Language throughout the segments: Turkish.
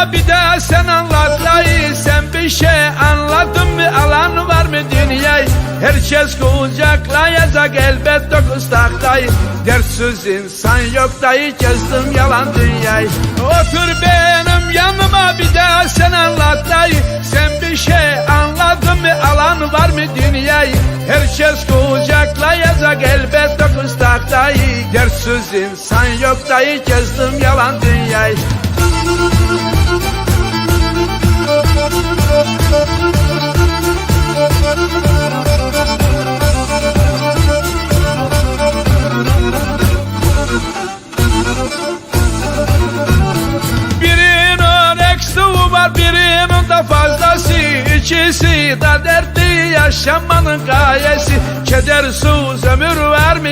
Bir de sen anlat Sen bir şey anladın mı? Alan var mı dünyayı? Herkes kucaklayacak elbet dokuz tak dayı. Dertsiz insan yok dayı gezdim yalan dünyayı. Otur benim yanıma bir de sen anlat dayı. Sen bir şey anladın mı? Alan var mı dünyayı? Herkes kucaklayacak elbet dokuz tak dayı. Dertsiz insan yok dayı gezdim yalan dünyayı İkisi de dertli yaşamanın gayesi. Kedersiz ömür var mı?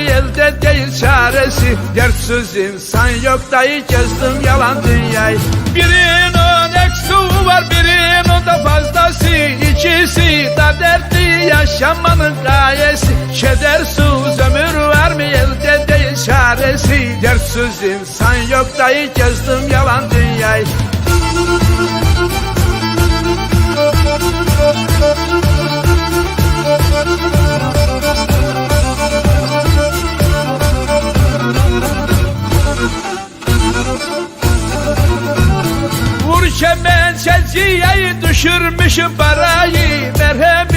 Değil çaresi. Dertsiz insan yok dayı gezdim yalan dünyayı. Birinin yaşamanın gayesi Kedersiz ömür var mı elde değil Dertsiz insan yok dayı gezdim yalan dünyayı. Vur kemençeciyeyi düşürmüşüm parayı. Merhemi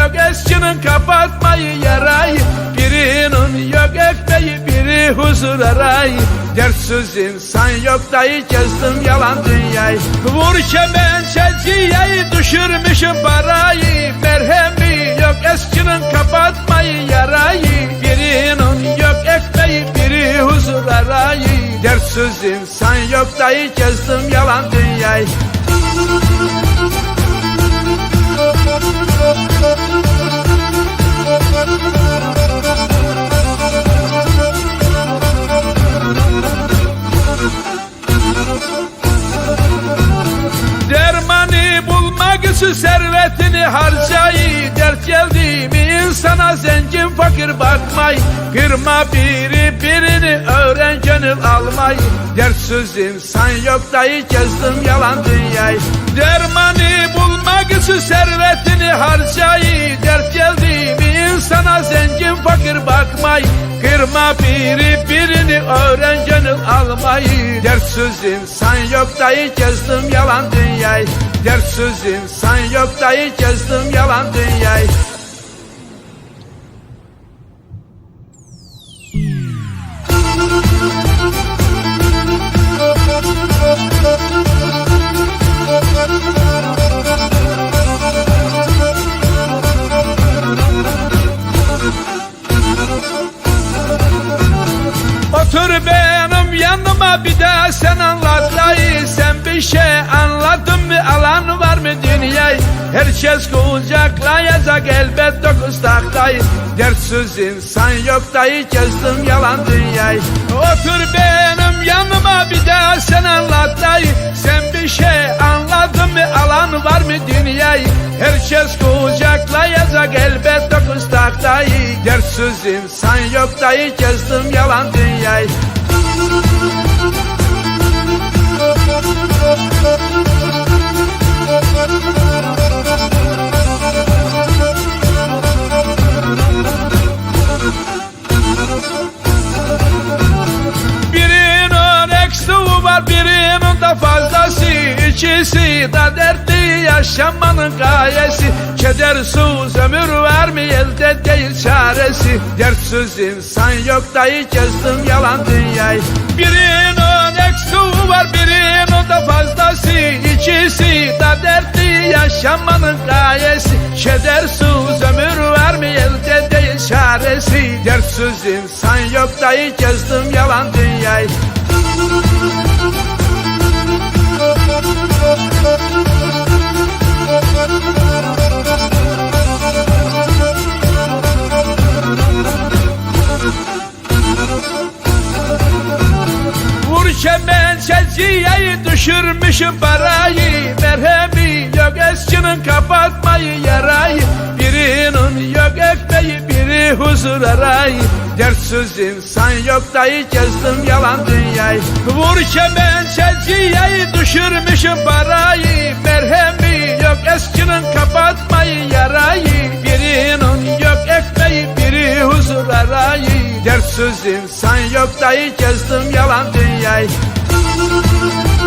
yok eskinin kapatmayı yarayı. Birinin yok ekmeği biri huzur arayı. Dertsiz insan yok dayı gezdim yalan dünyayı. Vur kemençeciyeyi düşürmüşüm parayı. Merhemi yok eskinin kapatmayı yarayı. Birinin yok ekmeği biri huzur arayı. Dertsiz insan yok dayı gezdim yalan dünyayı servetini harcayı Dert geldi mi insana? Zengin fakir bakmayı Kırma biri birini öğren gönül almayı Dertsiz insan yok dayı gezdim yalan dünyayı. Dermanı bulmak için servetini harcayı Kırma biri birini öğren gönül almayı. Dertsiz insan yok dayı gezdim yalan dünyayı. Dertsiz insan yok dayı gezdim yalan dünyayı. Otur bir de sen anlat Sen bir şey anladın mı? Alan var mı dünyayı? Herkes kucaklayacak elbet dokuz tak dayı Dertsiz insan yok dayı gezdim yalan dünyayı. Otur benim yanıma bir de sen anlat Sen bir şey anladın mı? Alan var mı dünyayı? Herkes kucaklayacak elbet dokuz tak dayı Dertsiz insan yok dayı gezdim yalan dünyayı İkisi de dertli yaşamanın gayesi. Kedersiz ömür var elde değil çaresi. Dertsiz insan yok dayı gezdim yalan dünyayı. Birinin eksiği var birinin de fazlası. İkisi de dertli yaşamanın gayesi. Kedersiz ömür var elde değil çaresi. Dertsiz insan yok dayı gezdim yalan dünyayı çelciyeyi düşürmüşüm parayı Merhemi yok. Eskinin kapatmayı yarayı. Birinin yok ekmeği biri huzur arayı. Dertsiz insan yok dayı gezdim yalan dünyayı. Vururken ben çelciyeyi düşürmüşüm parayı. Merhemi yok eskinin kapatmayı yarayı. Birinin yok ekmeği biri huzur arayı. Dertsiz insan yok dayı gezdim yalan dünyayı Dermanı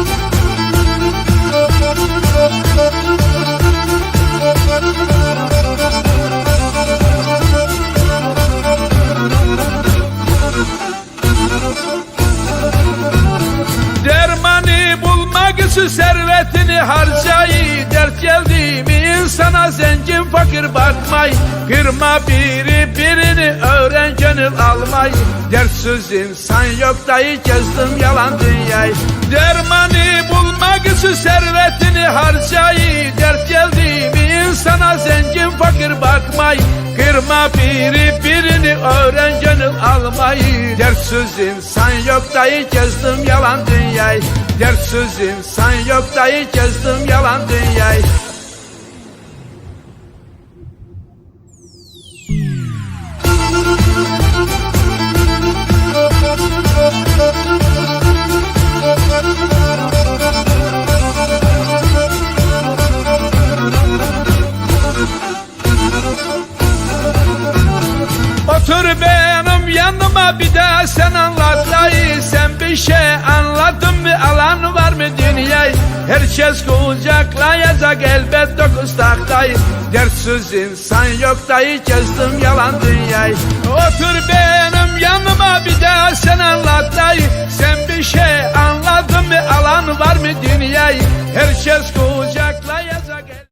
için servetini harcayı Dert geldi mi? İnsana zengin fakir bakmayı Kırma biri birini öğren gönül almayı. Dertsiz insan yok dayı gezdim yalan dünyayı. Dermanı bulmak için servetini harcayı Dert geldi mi? İnsana zengin fakir bakmayı Kırma biri birini öğren gönül almayı. Dertsiz insan yok dayı gezdim yalan dünyayı Dertsiz insan yok dayı gezdim yalan dünyayı. Otur benim yanıma bir de sen anlat dayı Sen bir şey anladın mı? Alan var mı dünyayı? Herkes kucaklayacak elbet dokuz taktayı Dertsiz insan yok dayı gezdim yalan dünyayı. Otur benim yanıma bir de sen anlat dayı Sen bir şey anladın mı? Alan var mı dünyayı? Herkes kucak